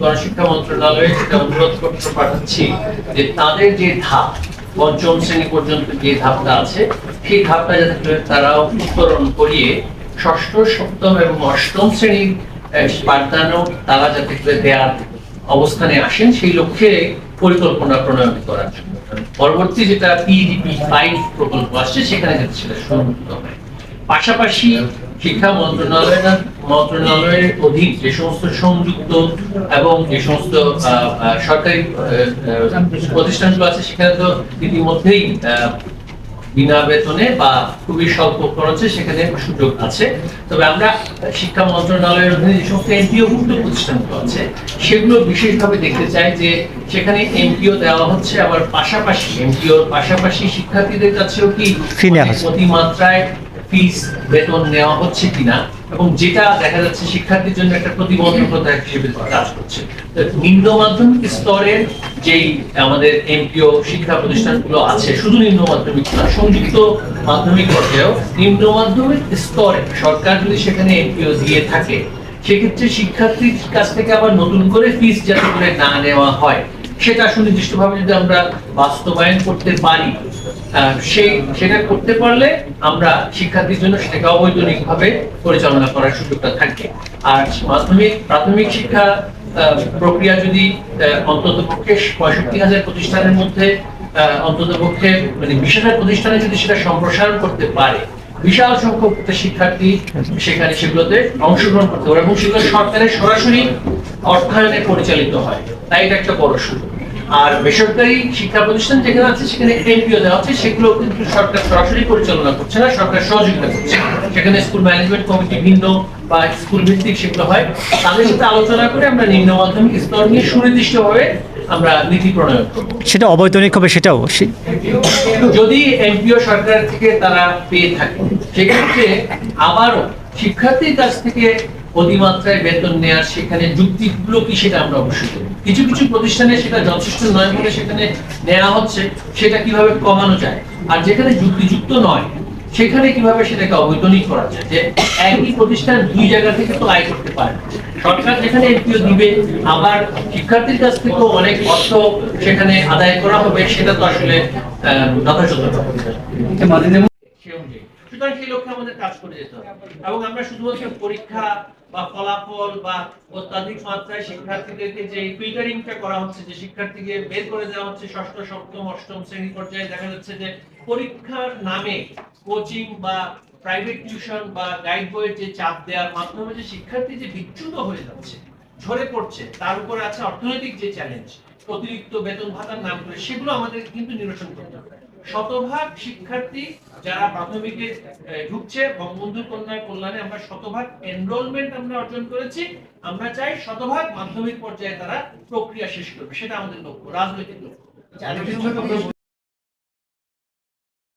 গণশিক্ষা মন্ত্রণালয়ে যেটা অনুরোধ পত্র পাঠাচ্ছি যে তাদের যে ধাপ, পঞ্চম শ্রেণি পর্যন্ত যে ধাপটা আছে, সেই ধাপটা যাতে তারা উত্তরণ করিয়ে ষষ্ঠ, সপ্তম এবং অষ্টম শ্রেণির পাঠদানও তারা যাতে দেওয়ার অবস্থানে আসেন, সেই লক্ষ্যে পরিকল্পনা প্রণয়ন করার জন্য। পরবর্তী যেটা পিডিপি ফাইভ প্রকল্প আসছে, সেখানে যাতে সেটা সংযুক্ত হয় পাশাপাশি শিক্ষা মন্ত্রণালয়ের মন্ত্রণালয়ের অধীন যে সমস্ত সংযুক্ত এবং যে সমস্ত সরকারি প্রতিষ্ঠানগুলো আছে সেখানে তো ইতিমধ্যেই বিনা বেতনে বা খুবই স্বল্প খরচে সেখানে সুযোগ আছে তবে আমরা শিক্ষা মন্ত্রণালয়ের অধীনে যে সমস্ত এমপিও মুক্ত প্রতিষ্ঠানগুলো আছে সেগুলো বিশেষভাবে দেখতে চাই যে সেখানে এমপিও দেওয়া হচ্ছে আবার পাশাপাশি এমপিওর পাশাপাশি শিক্ষার্থীদের কাছেও কি। অতিমাত্রায় ফিস বেতন নেওয়া হচ্ছে কিনা এবং যেটা দেখা যাচ্ছে শিক্ষার্থীর জন্য একটা প্রতিবন্ধকতা হিসেবে কাজ করছে। নিম্ন মাধ্যমিক স্তরের যেই আমাদের এমপিও শিক্ষা প্রতিষ্ঠানগুলো আছে, শুধু নিম্ন মাধ্যমিক না, সংযুক্ত মাধ্যমিক পর্যায়েও নিম্ন মাধ্যমিক স্তরে সরকার যদি সেখানে এমপিও দিয়ে থাকে, সেক্ষেত্রে শিক্ষার্থীর কাছ থেকে আবার নতুন করে ফিস যাতে করে না নেওয়া হয়, সেটা সুনির্দিষ্টভাবে যদি আমরা বাস্তবায়ন করতে পারি সেই সেটা করতে পারলে আমরা শিক্ষার্থীর জন্য সেটাকে অবৈতনিকভাবে পরিচালনা করার সুযোগটা থাকবে আর মাধ্যমিক, প্রাথমিক শিক্ষা প্রক্রিয়া যদি অন্তত পক্ষে পঁয়ষট্টি হাজার প্রতিষ্ঠানের মধ্যে অন্তত পক্ষে মানে বিশ হাজার প্রতিষ্ঠানে যদি সেটা সম্প্রসারণ করতে পারে, বিশাল সংখ্যক শিক্ষার্থী সেখানে সেগুলোতে অংশগ্রহণ করতে পারে এবং সেগুলো সরকারের সরাসরি অর্থায়নে পরিচালিত হয়। তাই এটা একটা বড় সুযোগ। আর বেসরকারি শিক্ষা প্রতিষ্ঠান যেখানে আছে সেখানে এমপিও দেওয়া হচ্ছে সেগুলো কিন্তু সরকার সরাসরি পরিচালনা করছে না সরকার সহযোগিতা করছে। সেখানে স্কুল ম্যানেজমেন্ট কমিটি ভিন্ন বা স্কুল ভিত্তিক সেগুলো হয়। তাদের সাথে আলোচনা করে আমরা নিম্ন মাধ্যমিক স্তর নিয়ে সুনির্দিষ্টভাবে আমরা নীতি প্রণয়ন করব। সেটা অবৈতনিক হবে সেটাও যদি এমপিও সরকার থেকে তারা পেয়ে থাকে সেক্ষেত্রে আবারও শিক্ষার্থীর কাছ থেকে অতিমাত্রায় বেতন নেওয়ার সেখানে যুক্তিগুলো কি সেটা আমরা অবশ্যই দেখব। কিছু কিছু প্রতিষ্ঠানে সেটা যথেষ্ট নয় বলে সেখানে নেওয়া হচ্ছে সেটা কীভাবে কমানো যায় আর যেখানে যুক্তিযুক্ত নয় সেখানে কীভাবে সেটাকে অবৈতনিক করা যায় যে একই প্রতিষ্ঠান দুই জায়গা থেকে তো আয় করতে পারে সরকার যেখানে এমপিও দিবে আবার শিক্ষার্থীর কাছ থেকেও অনেক অর্থ সেখানে আদায় করা হবে সেটা তো আসলে আহ, যথাযথ সে অনুযায়ী। সুতরাং সেই লক্ষ্যে আমাদের কাজ করে যেতে হবে। এবং আমরা শুধুমাত্র পরীক্ষা বা ফলাফল বা অত্যাধিক মাত্রায় শিক্ষার্থীদেরকে যে ফিল্টারিংটা করা হচ্ছে, যে শিক্ষার্থীকে বের করে দেওয়া হচ্ছে ষষ্ঠ, সপ্তম, অষ্টম শ্রেণি পর্যায়ে, দেখা যাচ্ছে যে পরীক্ষার নামে কোচিং বা প্রাইভেট টিউশন বা গাইড বইয়ের যে চাপ দেওয়ার মাধ্যমে যে শিক্ষার্থী যে বিচ্যুত হয়ে যাচ্ছে, ঝরে পড়ছে, তার উপরে আছে অর্থনৈতিক যে চ্যালেঞ্জ অতিরিক্ত বেতন ভাতার নাম করে, সেগুলো আমাদের কিন্তু নিরসন করতে হবে। শতভাগ শিক্ষার্থী যারা প্রাথমিকে ঢুকছে বঙ্গবন্ধু কন্যা, কল্যাণে আমরা শতভাগ এনরোলমেন্ট আমরা অর্জন করেছি। আমরা চাই শতভাগ মাধ্যমিক পর্যায়ে তারা প্রক্রিয়া শেষ করবে, সেটা আমাদের লক্ষ্য, রাজনৈতিক লক্ষ্য।